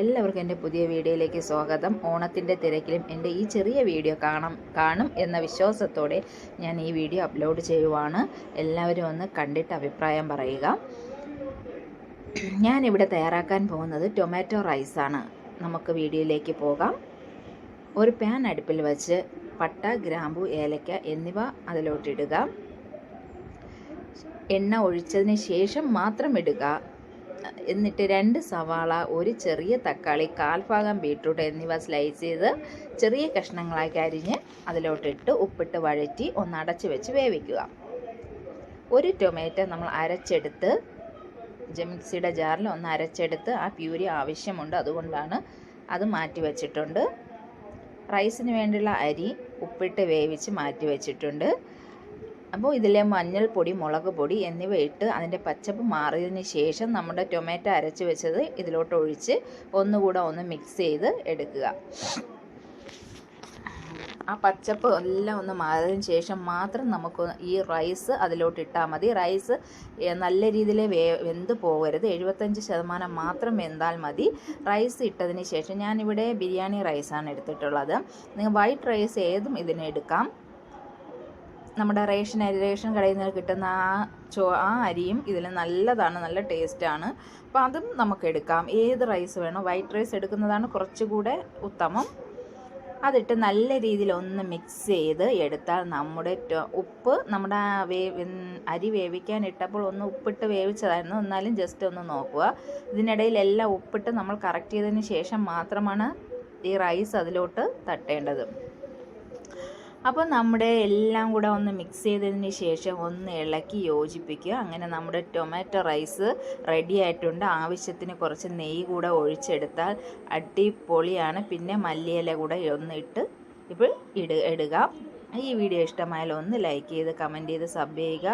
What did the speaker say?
എല്ലാവർക്കും എന്റെ പുതിയ വീഡിയോയിലേക്ക് സ്വാഗതം. ഓണത്തിന്റെ തിരക്കിലും എന്റെ ഈ ചെറിയ വീഡിയോ കാണാം കാണും എന്ന വിശ്വാസത്തോടെ ഞാൻ ഈ വീഡിയോ അപ്ലോഡ് ചെയ്യുവാണ്. എല്ലാവരും ഒന്ന് കണ്ടിട്ട് അഭിപ്രായം പറയുക. ഞാനിവിടെ തയ്യാറാക്കാൻ പോകുന്നത് ടൊമാറ്റോ റൈസാണ്. നമുക്ക് വീഡിയോയിലേക്ക് പോകാം. ഒരു പാൻ അടുപ്പിൽ വച്ച് പട്ട ഗ്രാമ്പു ഏലക്ക എന്നിവ അതിലോട്ടിടുക. എണ്ണ ഒഴിച്ചതിന് ശേഷം മാത്രം ഇടുക. എന്നിട്ട് രണ്ട് സവാള ഒരു ചെറിയ തക്കാളി കാൽഭാഗം ബീട്രൂട്ട് എന്നിവ സ്ലൈസ് ചെയ്ത് ചെറിയ കഷ്ണങ്ങളാക്കി അരിഞ്ഞ് അതിലോട്ടിട്ട് ഉപ്പിട്ട് വഴറ്റി ഒന്ന് അടച്ച് വെച്ച് വേവിക്കുക. ഒരു ടൊമാറ്റോ നമ്മൾ അരച്ചെടുത്ത് മിക്സിയുടെ ജാറിൽ ഒന്ന് അരച്ചെടുത്ത് ആ പ്യൂരി ആവശ്യമുണ്ട് അതുകൊണ്ടാണ് അത് മാറ്റി വെച്ചിട്ടുണ്ട്. റൈസിന് വേണ്ടിയുള്ള അരി ഉപ്പിട്ട് വേവിച്ച് മാറ്റി വെച്ചിട്ടുണ്ട്. അപ്പോൾ ഇതിലെ മഞ്ഞൾപ്പൊടി മുളക് പൊടി എന്നിവ ഇട്ട് അതിന്റെ പച്ചപ്പ് മാറിയതിന് ശേഷം നമ്മുടെ ടൊമാറ്റോ അരച്ച് വെച്ചത് ഇതിലോട്ട് ഒഴിച്ച് ഒന്നുകൂടെ ഒന്ന് മിക്സ് ചെയ്ത് എടുക്കുക. ആ പച്ചപ്പ് എല്ലാം ഒന്ന് മാറിയതിന് ശേഷം മാത്രം നമുക്ക് ഈ റൈസ് അതിലോട്ട് ഇട്ടാൽ മതി. റൈസ് നല്ല രീതിയിൽ വേ വെന്ത് പോകരുത്. എഴുപത്തഞ്ച് ശതമാനം മാത്രം വെന്താൽ മതി. റൈസ് ഇട്ടതിന് ശേഷം ഞാനിവിടെ ബിരിയാണി റൈസാണ് എടുത്തിട്ടുള്ളത്. നിങ്ങൾ വൈറ്റ് റൈസ് ഏതും ഇതിന് എടുക്കാം. നമ്മുടെ റേഷൻ അരി റേഷൻ കടയിൽ നിന്ന് കിട്ടുന്ന ആ ചോ ആ അരിയും ഇതിൽ നല്ലതാണ് നല്ല ടേസ്റ്റാണ്. അപ്പോൾ അതും നമുക്ക് എടുക്കാം. ഏത് റൈസ് വേണോ വൈറ്റ് റൈസ് എടുക്കുന്നതാണ് കുറച്ചുകൂടെ ഉത്തമം. അതിട്ട് നല്ല രീതിയിൽ ഒന്ന് മിക്സ് ചെയ്ത് എടുത്താൽ നമ്മുടെ ഉപ്പ് നമ്മുടെ വേ അരി വേവിക്കാൻ ഇട്ടപ്പോൾ ഒന്ന് ഉപ്പിട്ട് വേവിച്ചതായിരുന്നു. എന്നാലും ജസ്റ്റ് ഒന്ന് നോക്കുക. ഇതിനിടയിൽ എല്ലാം ഉപ്പിട്ട് നമ്മൾ കറക്റ്റ് ചെയ്തതിന് ശേഷം മാത്രമാണ് ഈ റൈസ് അതിലോട്ട് തട്ടേണ്ടത്. അപ്പോൾ നമ്മുടെ എല്ലാം കൂടെ ഒന്ന് മിക്സ് ചെയ്തതിന് ശേഷം ഒന്ന് ഇളക്കി യോജിപ്പിക്കുക. അങ്ങനെ നമ്മുടെ ടൊമാറ്റോ റൈസ് റെഡി ആയിട്ടുണ്ട്. ആവശ്യത്തിന് കുറച്ച് നെയ്യ് കൂടെ ഒഴിച്ചെടുത്താൽ അടിപൊളിയാണ്. പിന്നെ മല്ലിയില കൂടെ ഒന്ന് ഇട്ട് ഇപ്പോൾ ഇട് ഇടുക. ഈ വീഡിയോ ഇഷ്ടമായാലും ഒന്ന് ലൈക്ക് ചെയ്ത് കമന്റ് ചെയ്ത് സബ് ചെയ്യുക.